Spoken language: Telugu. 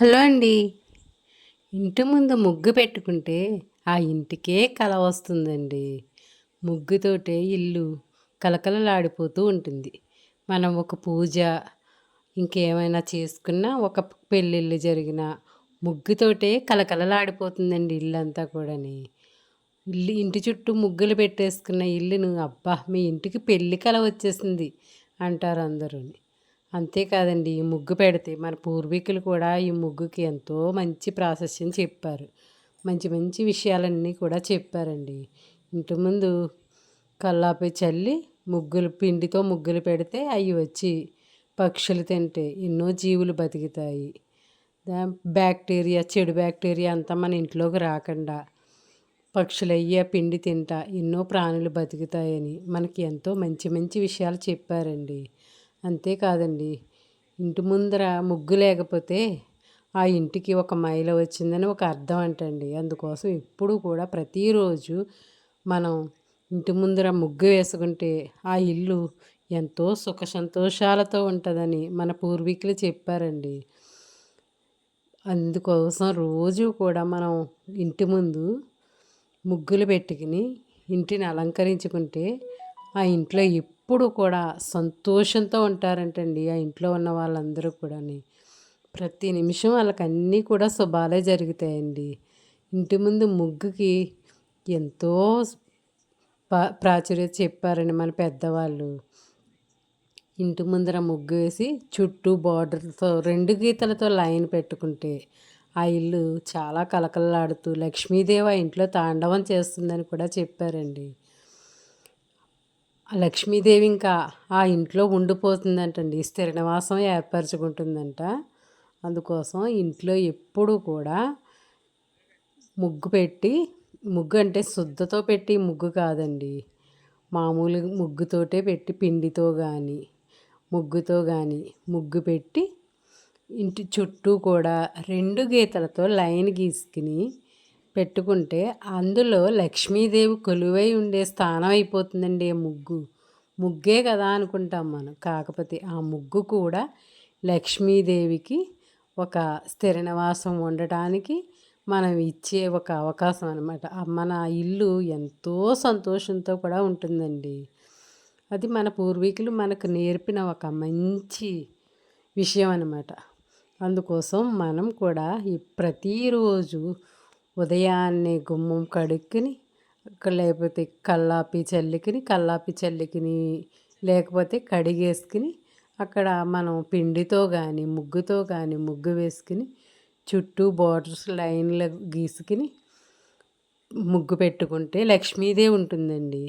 హలో అండి. ఇంటి ముందు ముగ్గు పెట్టుకుంటే ఆ ఇంటికే కల వస్తుందండి. ముగ్గుతోటే ఇల్లు కలకలలాడిపోతూ ఉంటుంది. మనం ఒక పూజ ఇంకేమైనా చేసుకున్నా ఒక పెళ్ళిళ్ళు జరిగిన ముగ్గుతోటే కలకలలాడిపోతుందండి ఇల్లంతా కూడాని. ఇల్లు ఇంటి చుట్టూ ముగ్గులు పెట్టేసుకున్న ఇల్లును అబ్బా మీ ఇంటికి పెళ్ళి కళ వచ్చేసింది అంటారు అందరూ అంతేకాదండి ఈ ముగ్గు పెడితే మన పూర్వీకులు కూడా ఈ ముగ్గుకి ఎంతో మంచి ప్రాశస్యం చెప్పారు. మంచి మంచి విషయాలన్నీ కూడా చెప్పారండి. ఇంటి ముందు కల్లాపి చల్లి ముగ్గులు పిండితో ముగ్గులు పెడితే అవి వచ్చి పక్షులు తింటే ఎన్నో జీవులు బతుకుతాయి. బ్యాక్టీరియా చెడు బ్యాక్టీరియా అంతా మన ఇంట్లోకి రాకుండా పక్షులు అయ్యే పిండి తింటా ఎన్నో ప్రాణులు బతుకుతాయని మనకి ఎంతో మంచి మంచి విషయాలు చెప్పారండి. అంతేకాదండి ఇంటి ముందర ముగ్గు లేకపోతే ఆ ఇంటికి ఒక మైల వచ్చిందని ఒక అర్థం అంటండి. అందుకోసం ఇప్పుడు కూడా ప్రతిరోజు మనం ఇంటి ముందర ముగ్గు వేసుకుంటే ఆ ఇల్లు ఎంతో సుఖ సంతోషాలతో ఉంటుందని మన పూర్వీకులు చెప్పారండి. అందుకోసం రోజు కూడా మనం ఇంటి ముందు ముగ్గులు పెట్టుకుని ఇంటిని అలంకరించుకుంటే ఆ ఇంట్లో ఎప్పుడు కూడా సంతోషంతో ఉంటారంటండి. ఆ ఇంట్లో ఉన్న వాళ్ళందరూ కూడాని. ప్రతి నిమిషం వాళ్ళకి అన్నీ కూడా శుభాలే జరుగుతాయండి. ఇంటి ముందు ముగ్గుకి ఎంతో ప్రాచుర్యత చెప్పారండి మన పెద్దవాళ్ళు. ఇంటి ముందర ముగ్గు వేసి చుట్టూ బార్డర్తో రెండు గీతలతో లైన్ పెట్టుకుంటే ఆ ఇల్లు చాలా కలకలలాడుతూ లక్ష్మీదేవి ఆ ఇంట్లో తాండవం చేస్తుందని కూడా చెప్పారండి. లక్ష్మీదేవి ఇంకా ఆ ఇంట్లో ఉండిపోతుందంటండి. స్థిరనివాసం ఏర్పరచుకుంటుందంట. అందుకోసం ఇంట్లో ఎప్పుడూ కూడా ముగ్గు పెట్టి ముగ్గు అంటే శుద్ధతో పెట్టి ముగ్గు కాదండి. మామూలు ముగ్గుతోటే పెట్టి పిండితో కానీ ముగ్గుతో కానీ ముగ్గు పెట్టి ఇంటి చుట్టూ కూడా రెండు గీతలతో లైన్ గీసుకుని పెట్టుకుంటే అందులో లక్ష్మీదేవి కొలువై ఉండే స్థానం అయిపోతుందండి ముగ్గు. ముగ్గే కదా అనుకుంటాం మనం. కాకపోతే ఆ ముగ్గు కూడా లక్ష్మీదేవికి ఒక స్థిర నివాసం ఉండటానికి మనం ఇచ్చే ఒక అవకాశం అనమాట మన ఇల్లు ఎంతో సంతోషంతో కూడా ఉంటుందండి. అది మన పూర్వీకులు మనకు నేర్పిన ఒక మంచి విషయం అనమాట అందుకోసం మనం కూడా ఈ ప్రతిరోజు ఉదయాన్నే గుమ్మం కడుక్కుని లేకపోతే కల్లాపి చల్లికిని కల్లాపి చల్లికిని లేకపోతే కడిగేసుకుని అక్కడ మనం పిండితో కానీ ముగ్గుతో కానీ ముగ్గు వేసుకుని చుట్టూ బార్డర్స్ లైన్లు గీసుకుని ముగ్గు పెట్టుకుంటే లక్ష్మీదే ఉంటుందండి.